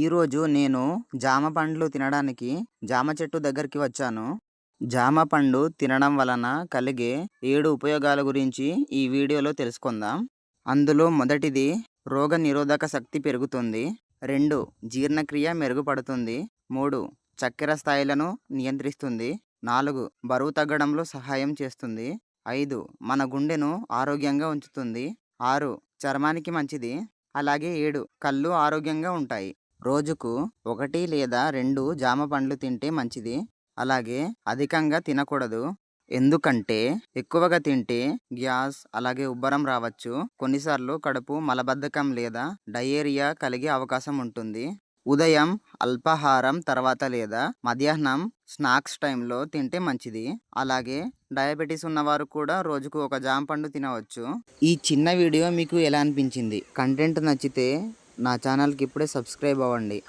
ఈరోజు నేను జామ పండ్లు తినడానికి జామ చెట్టు దగ్గరికి వచ్చాను. జామ పండు తినడం వలన కలిగే ఏడు ఉపయోగాల గురించి ఈ వీడియోలో తెలుసుకుందాం. అందులో మొదటిది రోగ నిరోధక శక్తి పెరుగుతుంది. రెండు జీర్ణక్రియ మెరుగుపడుతుంది. మూడు చక్కెర స్థాయిలను నియంత్రిస్తుంది. నాలుగు బరువు తగ్గడంలో సహాయం చేస్తుంది. ఐదు మన గుండెను ఆరోగ్యంగా ఉంచుతుంది. ఆరు చర్మానికి మంచిది. అలాగే ఏడు కళ్ళు ఆరోగ్యంగా ఉంటాయి. రోజుకు ఒకటి లేదా రెండు జామ పండ్లు తింటే మంచిది. అలాగే అధికంగా తినకూడదు. ఎందుకంటే ఎక్కువగా తింటే గ్యాస్ అలాగే ఉబ్బరం రావచ్చు. కొన్నిసార్లు కడుపు మలబద్ధకం లేదా డయేరియా కలిగే అవకాశం ఉంటుంది. ఉదయం అల్పాహారం తర్వాత లేదా మధ్యాహ్నం స్నాక్స్ టైంలో తింటే మంచిది. అలాగే డయాబెటీస్ ఉన్నవారు కూడా రోజుకు ఒక జామ పండు తినవచ్చు. ఈ చిన్న వీడియో మీకు ఎలా అనిపించింది? కంటెంట్ నచ్చితే నా ఛానల్కి ఇప్పుడే సబ్స్క్రైబ్ అవ్వండి.